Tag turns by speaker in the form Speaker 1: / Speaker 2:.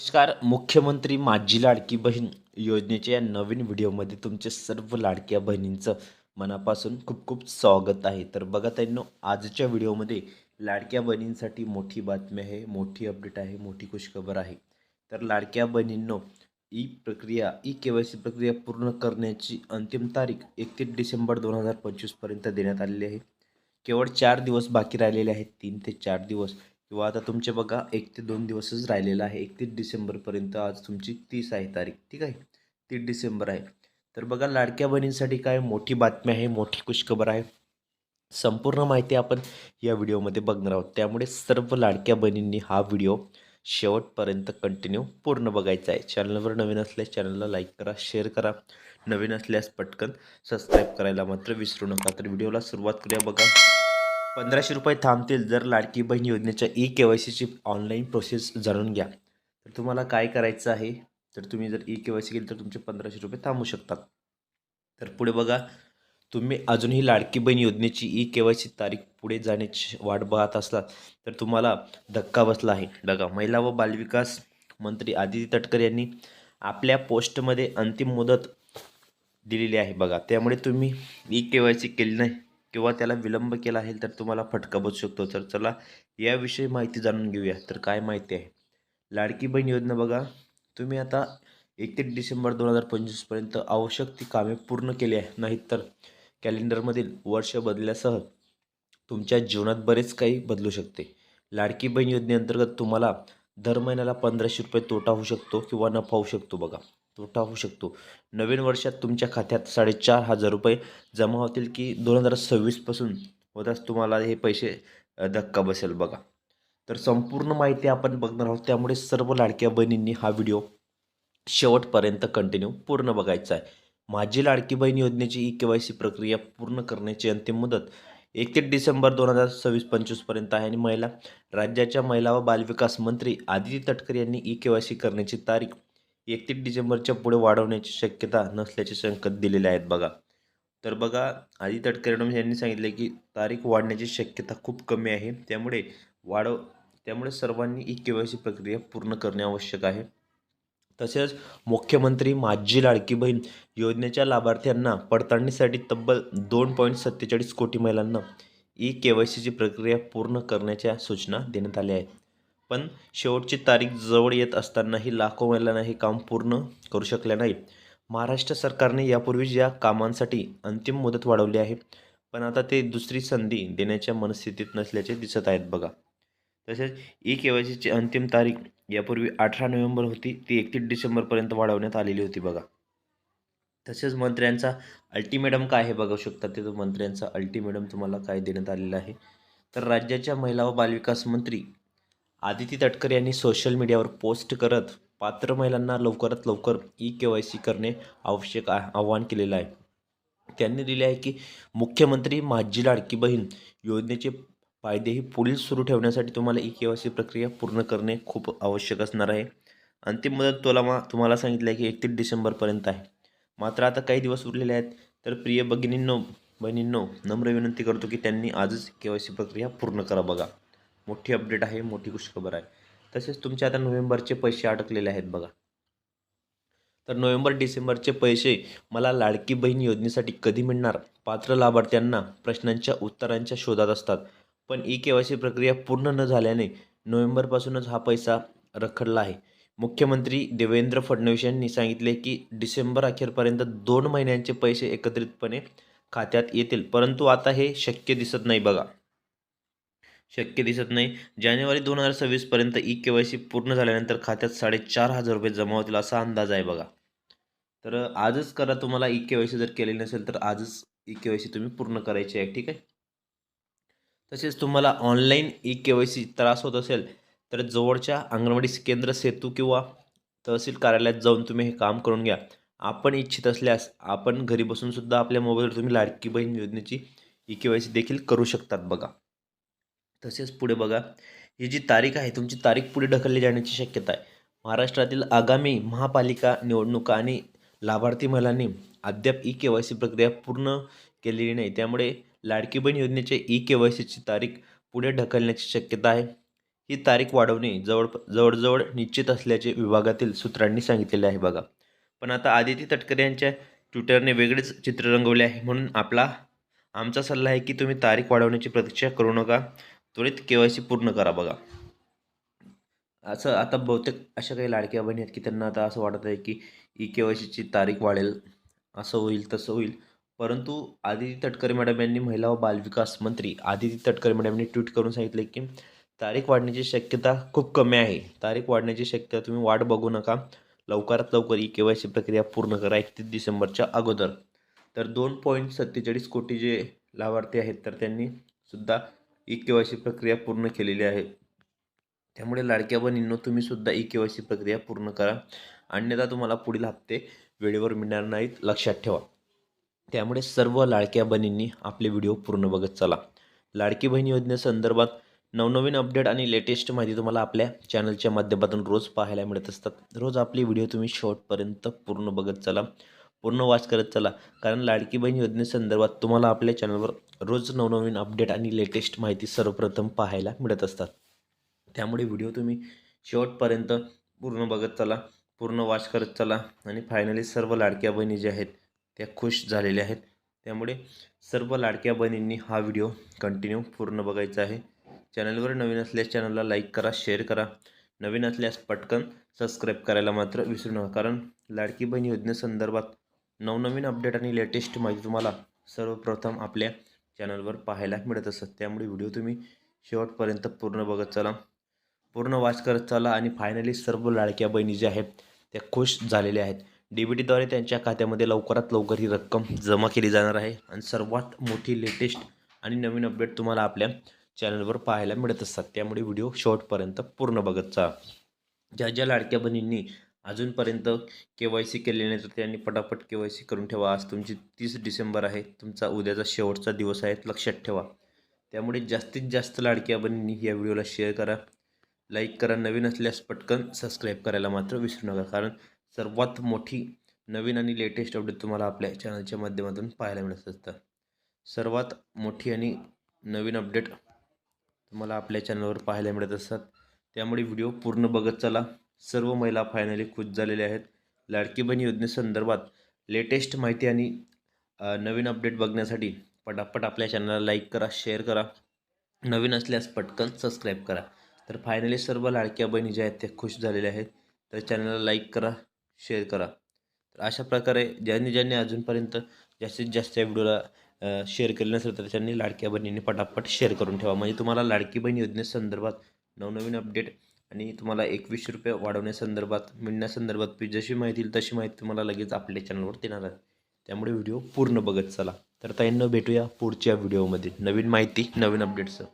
Speaker 1: नमस्कार मुख्यमंत्री माझी लाडकी बहीण योजनेच्या या नवीन व्हिडिओमध्ये तुमचे सर्व लाडक्या बहिणींचं मनापासून खूप खूप स्वागत आहे. तर बघा त्यांनो आजच्या व्हिडिओमध्ये लाडक्या बहिणींसाठी मोठी बातमी आहे मोठी अपडेट आहे मोठी खुशखबर आहे. तर लाडक्या बहिणींनो ई प्रक्रिया ई के वाय सी प्रक्रिया पूर्ण करण्याची अंतिम तारीख एकतीस डिसेंबर दोन हजार पंचवीसपर्यंत देण्यात आलेली आहे. केवळ चार दिवस बाकी राहिलेले आहेत तीन ते चार दिवस. किंवा आता तुमचे बघा एक ते दोन दिवसच राहिलेला आहे. एकतीस डिसेंबरपर्यंत आज तुमची तीस आहे तारीख ठीक आहे? तीस डिसेंबर आहे. तर बघा लाडक्या बहिणींसाठी काय मोठी बातमी आहे मोठी खुशखबर आहे. संपूर्ण माहिती आपण या व्हिडिओमध्ये बघणार आहोत. त्यामुळे सर्व लाडक्या बहिणींनी हा व्हिडिओ शेवटपर्यंत कंटिन्यू पूर्ण बघायचा आहे. चॅनलवर नवीन असल्यास चॅनलला लाईक करा शेअर करा. नवीन असल्यास पटकन सबस्क्राईब करायला मात्र विसरू नका. तर व्हिडिओला सुरुवात करूया बघा. पंधराशे रुपये थांबतील जर लाडकी बहीण योजनेच्या ई के वाय सीची ऑनलाईन प्रोसेस जाणून घ्या. तर तुम्हाला काय करायचं आहे? तर तुम्ही जर ई के वाय सी केली तर तुमचे पंधराशे रुपये थांबू शकतात. तर पुढे बघा तुम्ही अजूनही लाडकी बहीण योजनेची ई के वाय सी तारीख पुढे जाण्याची वाट पाहत असलात तर तुम्हाला धक्का बसला आहे. बघा महिला व बालविकास मंत्री आदिती तटकर यांनी आपल्या पोस्टमध्ये अंतिम मुदत दिलेली आहे. बघा त्यामुळे तुम्ही ई के वाय सी केली नाही. किंवा त्याला विलंब केला आहे तर तुम्हाला फटका बसू शकतो. तर चला याविषयी माहिती जाणून घेऊया. तर काय माहिती आहे? लाडकी बहीण योजना बघा. तुम्ही आता एकतीस डिसेंबर दोन हजार पंचवीसपर्यंत आवश्यक ती कामे पूर्ण केली आहे. नाहीत तर कॅलेंडरमधील वर्ष बदलल्यासह तुमच्या जीवनात बरेच काही बदलू शकते. लाडकी बहीण योजनेअंतर्गत तुम्हाला दर महिन्याला पंधराशे रुपये तोटा होऊ शकतो किंवा नफा होऊ शकतो बघा. तोटा होऊ शकतो. नवीन वर्षात तुमच्या खात्यात साडेचार हजार रुपये जमा होतील की दोन हजार सव्वीसपासून होताच तुम्हाला हे पैसे धक्का बसेल बघा. तर संपूर्ण माहिती आपण बघणार आहोत. त्यामुळे सर्व लाडक्या बहिणींनी हा व्हिडिओ शेवटपर्यंत कंटिन्यू पूर्ण बघायचा आहे. माझी लाडकी बहीण योजनेची ई के वाय सी प्रक्रिया पूर्ण करण्याची अंतिम मुदत एकतीस डिसेंबर दोन हजार सव्वीस पंचवीसपर्यंत आहे. आणि महिला राज्याच्या महिला व बालविकास मंत्री आदिती तटकर यांनी ई के वाय सी करण्याची तारीख एकतीस डिसेंबरच्या पुढे वाढवण्याची शक्यता नसल्याचे संकेत दिलेले आहेत बघा. तर बघा आदिती तटकर यांनी सांगितले की तारीख वाढण्याची शक्यता खूप कमी आहे. त्यामुळे वाढव त्यामुळे सर्वांनी ई के वाय सी प्रक्रिया पूर्ण करणे आवश्यक आहे. तसेच मुख्यमंत्री माझी लाडकी बहीण योजनेच्या लाभार्थ्यांना पडताळणीसाठी तब्बल दोन पॉईंट सत्तेचाळीस कोटी महिलांना ई के वाय सीची प्रक्रिया पूर्ण करण्याच्या सूचना देण्यात आल्या आहेत. पण शेवटची तारीख जवळ येत असतानाही लाखो महिलांना हे काम पूर्ण करू शकले नाही. महाराष्ट्र सरकारने यापूर्वीच या कामांसाठी अंतिम मुदत वाढवली आहे. पण आता ते दुसरी संधी देण्याच्या मनस्थितीत नसल्याचे दिसत आहेत बघा. तसेच ई के वाय सीची अंतिम तारीख यापूर्वी अठरा नोव्हेंबर होती. ती एकतीस डिसेंबरपर्यंत वाढवण्यात आलेली होती बघा. तसेच मंत्र्यांचा अल्टिमेटम काय आहे बघू शकता ते मंत्र्यांचा अल्टिमेटम तुम्हाला काय देण्यात आलेला आहे. तर राज्याच्या महिला व बालविकास मंत्री आदिती तटकर यांनी सोशल मीडियावर पोस्ट करत पात्र महिलांना लवकरात लवकर ई के वाय सी करणे आवश्यक आ- आवाहन केलेलं आहे. त्यांनी दिले आहे की मुख्यमंत्री माझी लाडकी बहीण योजनेचे फायदेही पुढील सुरू ठेवण्यासाठी तुम्हाला ई के वाय सी प्रक्रिया पूर्ण करणे खूप आवश्यक असणार आहे. अंतिम मुदत तुला मा तुम्हाला सांगितलं आहे की एकतीस डिसेंबरपर्यंत आहे. मात्र आता काही दिवस उरलेले आहेत तर प्रिय भगिनींनो बहिणींनो नम्र विनंती करतो की त्यांनी आजच के वाय सी प्रक्रिया पूर्ण करा बघा. मोठी अपडेट आहे मोठी खुशखबर आहे. तसेच तुमचे आता नोव्हेंबरचे पैसे अडकलेले आहेत बघा. तर नोव्हेंबर डिसेंबरचे पैसे मला लाडकी बहीण योजनेसाठी कधी मिळणार? पात्र लाभार्थ्यांना प्रश्नांच्या उत्तरांच्या शोधात असतात. पण ई के वाय सी प्रक्रिया पूर्ण न झाल्याने नोव्हेंबरपासूनच हा पैसा रखडला आहे. मुख्यमंत्री देवेंद्र फडणवीस यांनी सांगितले की डिसेंबर अखेरपर्यंत दोन महिन्यांचे पैसे एकत्रितपणे खात्यात येतील. परंतु आता हे शक्य दिसत नाही बघा. शक्य दिसत नाही. जानेवारी दोन हजार सव्वीसपर्यंत ई के वाय सी पूर्ण झाल्यानंतर खात्यात साडेचार हजार रुपये जमा होतील असा अंदाज आहे बघा. तर आजच करा तुम्हाला ई के वाय सी जर केलेली नसेल तर आजच ई के वाय सी तुम्ही पूर्ण करायची आहे ठीक आहे? तसेच तुम्हाला online E K Y C त्रास होत असेल तर जवळच्या अंगणवाडी केंद्र सेतू किंवा तहसील कार्यालयात जाऊन तुम्ही हे काम करून घ्या. आपण इच्छित असल्यास आपण घरी बसूनसुद्धा आपल्या मोबाईलवर तुम्ही लाडकी बहीण योजनेची ई के वाय सी देखील करू शकतात बघा. तसेच पुढे बघा ही जी तारीख आहे तुमची तारीख पुढे ढकलली जाण्याची शक्यता आहे. महाराष्ट्रातील आगामी महापालिका निवडणुका आणि लाभार्थी महिलांनी अद्याप ई के वाय सी प्रक्रिया पूर्ण केलेली नाही. त्यामुळे लाडकी बहीण योजनेचे ई के वाय सीची तारीख पुढे ढकलण्याची शक्यता आहे. ही तारीख वाढवणे जवळ जवळजवळ निश्चित असल्याचे विभागातील सूत्रांनी सांगितलेले आहे बघा. पण आता आदिती तटकरे यांच्या ट्विटरने वेगळेच चित्र रंगवले आहे. म्हणून आपला आमचा सल्ला आहे की तुम्ही तारीख वाढवण्याची प्रतीक्षा करू नका. त्वरित के वाय सी पूर्ण करा बघा. असं आता बहुतेक अशा काही लाडक्या बहिणी आहेत की त्यांना आता असं वाटत आहे की ई के वाय सीची तारीख वाढेल असं होईल तसं होईल. परंतु आदिती तटकरे मॅडम यांनी महिला व बालविकास मंत्री आदिती तटकरे मॅडम यांनी ट्विट करून सांगितले की तारीख वाढण्याची शक्यता खूप कमी आहे. तारीख वाढण्याची शक्यता तुम्ही वाट बघू नका. लवकरात लवकर ई के वाय सी प्रक्रिया पूर्ण करा एकतीस डिसेंबरच्या अगोदर. तर दोन पॉईंट सत्तेचाळीस कोटी जे लाभार्थी आहेत तर त्यांनी सुद्धा ई के वाय सी प्रक्रिया पूर्ण केलेली आहे. त्यामुळे लाडक्या बहिणींनो तुम्ही सुद्धा ई के वाय सी प्रक्रिया पूर्ण करा. अन्यथा तुम्हाला पुढील हप्ते वेळेवर मिळणार नाहीत. लक्षात ठेवा. त्यामुळे सर्व लाडक्या बहिणींनी आपले व्हिडिओ पूर्ण बघत चला. लाडकी बहीण योजनेसंदर्भात नवनवीन अपडेट आणि लेटेस्ट माहिती तुम्हाला आपल्या चॅनलच्या माध्यमातून रोज पाहायला मिळत असतात. रोज आपली व्हिडिओ तुम्ही शॉर्टपर्यंत पूर्ण बघत चला. पूर्ण वाच करत चला. कारण लाडकी बहीण योजनेसंदर्भात तुम्हाला आपल्या चॅनलवर रोज नवनवीन अपडेट आणि लेटेस्ट माहिती सर्वप्रथम पाहायला मिळत असतात. त्यामुळे व्हिडिओ तुम्ही शेवटपर्यंत पूर्ण बघत चला पूर्ण वाच करत चला आणि फायनली सर्व लाडक्या बहिणी ज्या आहेत त्या खुश झालेल्या आहेत. त्यामुळे सर्व लाडक्या बहिणींनी हा व्हिडिओ कंटिन्यू पूर्ण बघायचा आहे. चॅनलवर नवीन असल्यास चॅनलला लाईक करा शेअर करा. नवीन असल्यास पटकन सबस्क्राईब करायला मात्र विसरू नका. कारण लाडकी बहीण योजनेसंदर्भात नवनवीन अपडेट आणि लेटेस्ट माहिती तुम्हाला सर्वप्रथम आपल्या चॅनलवर पाहायला मिळत असतात त्यामुळे व्हिडिओ तुम्ही शेवटपर्यंत पूर्ण बघत चला. पूर्ण वाच करत चला आणि फायनली सर्व लाडक्या बहिणी ज्या आहेत त्या खुश झालेल्या आहेत. डी बी टीद्वारे त्यांच्या खात्यामध्ये लवकरात लवकर ही रक्कम जमा केली जाणार आहे. आणि सर्वात मोठी लेटेस्ट आणि नवीन अपडेट तुम्हाला आपल्या चॅनलवर पाहायला मिळत असतात. त्यामुळे व्हिडिओ शॉर्टपर्यंत पूर्ण बघत जा ज्या ज्या लाडक्या बहिणींनी अजूनपर्यंत के वाय सी केलेली नाही तर त्यांनी पटापट के वाय सी करून ठेवा. आज तुमची तीस डिसेंबर आहे. तुमचा उद्याचा शेवटचा दिवस आहे. लक्षात ठेवा. त्यामुळे जास्तीत जास्त लाडक्या बहिणींनी या व्हिडिओला शेअर करा. लाईक करा. नवीन असल्यास पटकन सबस्क्राईब करायला मात्र विसरू नका. कारण सर्वात मोठी नवीन आणि लेटेस्ट अपडेट तुम्हाला आपल्या चॅनलच्या माध्यमातून पाहायला मिळत असतं. सर्वात मोठी आणि नवीन अपडेट तुम्हाला आपल्या चॅनलवर पाहायला मिळत असतात. त्यामुळे व्हिडिओ पूर्ण बघत चला. सर्व महिला फायनली खुश झालेल्या आहेत. लाडकी बहीण योजनेसंदर्भात लेटेस्ट माहिती आणि नवीन अपडेट बघण्यासाठी पटापट आपल्या चॅनलला लाईक करा शेअर करा. नवीन असल्यास पटकन सबस्क्राईब करा. तर फायनली सर्व लाडक्या बहिणी ज्या आहेत त्या खुश झालेल्या आहेत. तर चॅनलला लाईक करा शेअर करा. तर अशा प्रकारे ज्यांनी ज्यांनी अजूनपर्यंत जास्तीत जास्त या व्हिडिओला शेअर केले नसेल तर त्यांनी लाडक्या बहिणींनी पटापट शेअर करून ठेवा. म्हणजे तुम्हाला लाडकी बहीण योजनेसंदर्भात नवनवीन अपडेट आणि तुम्हाला एकवीसशे रुपये वाढवण्यासंदर्भात मिळण्यासंदर्भात जशी माहिती येईल तशी माहिती तुम्हाला लगेच आपल्या चॅनलवर देणार आहे. त्यामुळे व्हिडिओ पूर्ण बघत चला. तर ताईंना भेटूया पुढच्या व्हिडिओमध्ये नवीन माहिती नवीन अपडेट्सचं